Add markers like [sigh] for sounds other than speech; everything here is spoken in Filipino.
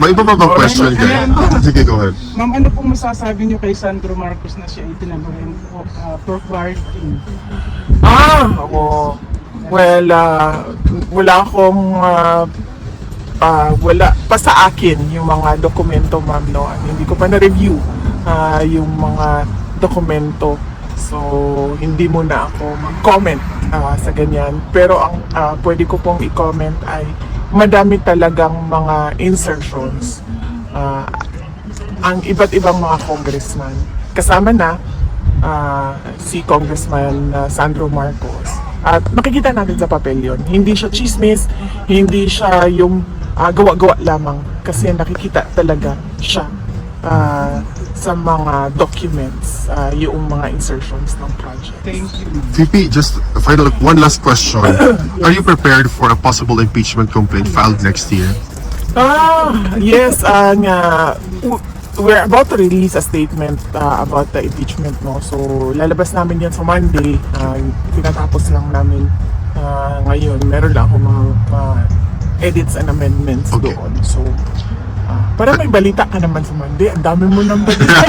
May iba pa bang question ka? Sige, go ahead. Ma'am, ano pong masasabi niyo kay Sandro Marcos na siya ay tinabarin po uh, for quarantine? Ah, oo. Well, ah, wala akong ah, ah, wala pa sa akin yung mga dokumento, ma'am, no. Hindi ko pa na-review ah, yung mga dokumento. So, hindi muna ako mag-comment ah, sa ganyan. Pero ang ah, pwede ko pong i-comment ay madami talagang mga insertions ah, ang iba't ibang mga congressman. Kasama na ah, si Congressman ah, Sandro Marcos. At makikita natin sa papel yun. Hindi siya chismis, hindi siya yung ah, gawa-gawa lamang. Kasi nakikita talaga siya ah, sa mga documents, ah, yung mga insertions ng project. Thank you. VP, just a final, one last question. [coughs] Are you prepared for a possible impeachment complaint filed next year? Ah, yes, ah, nga, w- we're about to release a statement ah, about the impeachment, no? So, lalabas namin yan sa Monday. Ah, tinatapos lang namin ah, ngayon. Meron lang akong mga mga edits and amendments Okay. doon. So, ah, para may balita ka naman sa Monday. Ang dami mo ng balita.